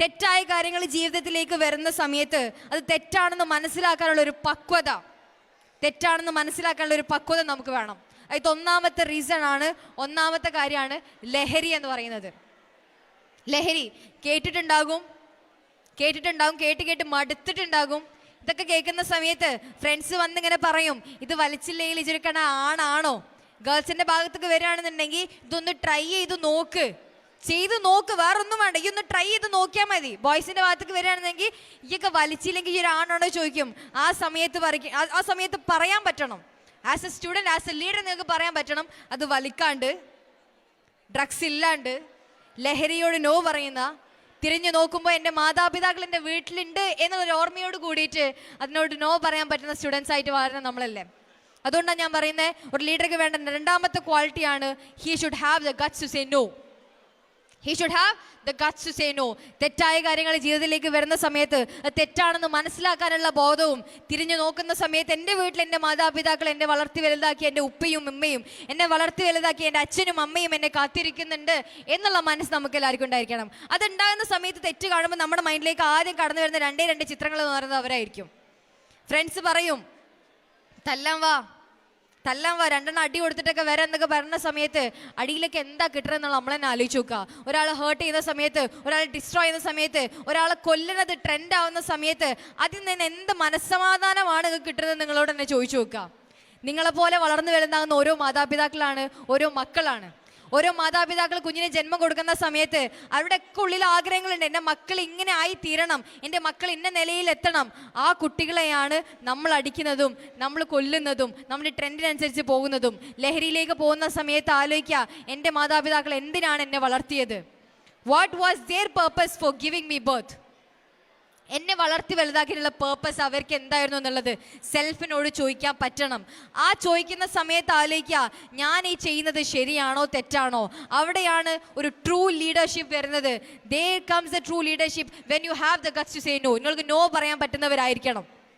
തെറ്റായ കാര്യങ്ങൾ ജീവിതത്തിലേക്ക് വരുന്ന സമയത്ത് അത് തെറ്റാണെന്ന് മനസ്സിലാക്കാനുള്ള ഒരു പക്വത. തെറ്റാണെന്ന് മനസ്സിലാക്കാനുള്ള ഒരു പക്വത നമുക്ക് വേണം. അതായത് ഒന്നാമത്തെ റീസൺ ആണ് ഒന്നാമത്തെ കാര്യമാണ് ലഹരി എന്ന് പറയുന്നത്. ലഹരി കേട്ടിട്ടുണ്ടാകും കേട്ടിട്ടുണ്ടാകും കേട്ട് കേട്ട് മടുത്തിട്ടുണ്ടാകും. ഇതൊക്കെ കേൾക്കുന്ന സമയത്ത് ഫ്രണ്ട്സ് വന്നിങ്ങനെ പറയും ഇത് വലിച്ചില്ലെങ്കിൽ ഇതൊരുക്കണ ആണാണോ? ഗേൾസിന്റെ ഭാഗത്തേക്ക് വരികയാണെന്നുണ്ടെങ്കിൽ ഇതൊന്ന് ട്രൈ ചെയ്ത് നോക്ക്. ചെയ്ത് നോക്ക് വേറൊന്നും വേണ്ട. ഈ ഒന്ന് ട്രൈ ചെയ്ത് നോക്കിയാൽ മതി. ബോയ്സിന്റെ ഭാഗത്തേക്ക് വരികയാണെന്നെങ്കിൽ ഈയൊക്കെ വലിച്ചില്ലെങ്കിൽ ഈ ഒരു ആണാണോ ചോദിക്കും. ആ സമയത്ത് പറയും ആ- സമയത്ത് പറയാൻ പറ്റണം. As a student as a leader നിങ്ങൾക്ക് പറയാൻ പറ്റണം. അത് വലിക്കാണ്ട് ഡ്രഗ്സ് ഇല്ലാണ്ട് ലഹരിയോട് നോ പറയുന്ന തിരിഞ്ഞു നോക്കുമ്പോൾ എന്റെ മാതാപിതാക്കൾ എന്റെ വീട്ടിലുണ്ട് എന്നുള്ളൊരു ഓർമ്മയോട് കൂടിയിട്ട് അതിനോട് നോ പറയാൻ പറ്റുന്ന സ്റ്റുഡൻസ് ആയിട്ട് വളരുന്ന നമ്മളല്ലേ. അതുകൊണ്ടാണ് ഞാൻ പറയുന്നത് ഒരു ലീഡർക്ക് വേണ്ട രണ്ടാമത്തെ ക്വാളിറ്റിയാണ് he should have the guts to say no he should have the guts to say no തെറ്റായ കാര്യങ്ങൾ ജീവിതത്തിലേക്ക് വരുന്ന സമയത്ത് അത് തെറ്റാണെന്ന് മനസ്സിലാക്കാനുള്ള ബോധവും തിരിഞ്ഞു നോക്കുന്ന സമയത്ത് എന്റെ വീട്ടിൽ എന്റെ മാതാപിതാക്കൾ എന്നെ വളർത്തി വലുതാക്കി എന്റെ ഉപ്പയും ഉമ്മയും എന്നെ വളർത്തി വലുതാക്കി എന്റെ അച്ഛനും അമ്മയും എന്നെ കാത്തിരിക്കുന്നുണ്ട് എന്നുള്ള മനസ്സ് നമുക്ക് എല്ലാവർക്കും ഉണ്ടായിരിക്കണം. അതുണ്ടാകുന്ന സമയത്ത് തെറ്റ് കാണുമ്പോൾ നമ്മുടെ മൈൻഡിലേക്ക് ആദ്യം കടന്നു വരുന്ന രണ്ടേ രണ്ട് ചിത്രങ്ങൾ എന്ന് പറയുന്നത് അവരായിരിക്കും. ഫ്രണ്ട്സ് പറയും തല്ലാൻ വാ. തല്ലാൻ വാ രണ്ടെണ്ണം അടി കൊടുത്തിട്ടൊക്കെ വരാം എന്നൊക്കെ പറയുന്ന സമയത്ത് അടിയിലേക്ക് എന്താ കിട്ടുന്നത് നമ്മൾ തന്നെ ആലോചിച്ച് നോക്കുക. ഒരാളെ ഹേർട്ട് ചെയ്യുന്ന സമയത്ത് ഒരാളെ ഡിസ്ട്രോയ് ചെയ്യുന്ന സമയത്ത് ഒരാളെ കൊല്ലുന്നത് ട്രെൻഡ് ആവുന്ന സമയത്ത് അതിൽ നിന്ന് എന്ത് മനസ്സമാധാനമാണ് കിട്ടുന്നത് നിങ്ങളോട് തന്നെ ചോദിച്ചു നോക്കുക. നിങ്ങളെപ്പോലെ വളർന്നു വലുതാകുന്ന ഓരോ മാതാപിതാക്കളാണ് ഓരോ മക്കളാണ്. ഓരോ മാതാപിതാക്കൾ കുഞ്ഞിന് ജന്മം കൊടുക്കുന്ന സമയത്ത് അവരുടെയൊക്കെ ഉള്ളിൽ ആഗ്രഹങ്ങളുണ്ട്. എന്റെ മക്കൾ ഇങ്ങനെ ആയി തീരണം എന്റെ മക്കൾ ഇന്ന നിലയിൽ എത്തണം ആ കുട്ടികളെയാണ് നമ്മൾ അടിക്കുന്നതും നമ്മൾ കൊല്ലുന്നതും നമ്മൾ ട്രെൻഡിനനുസരിച്ച് പോകുന്നതും. ലഹരിയിലേക്ക് പോകുന്ന സമയത്ത് ആലോചിക്കുക എന്റെ മാതാപിതാക്കൾ എന്തിനാണ് എന്നെ വളർത്തിയത്? What was their purpose for giving me birth വളർത്തി വലുതാക്കിയിട്ടുള്ള പേർപ്പസ് അവർക്ക് എന്തായിരുന്നു എന്നുള്ളത് സെൽഫിനോട് ചോദിക്കാൻ പറ്റണം. ആ ചോദിക്കുന്ന സമയത്ത് ആലോചിക്കുക ഞാൻ ഈ ചെയ്യുന്നത് ശരിയാണോ തെറ്റാണോ? അവിടെയാണ് ഒരു ട്രൂ ലീഡർഷിപ്പ് വരുന്നത്. They comes a true leadership when you have the guts to say no നിങ്ങൾക്ക് നോ പറയാൻ പറ്റുന്നവരായിരിക്കണം.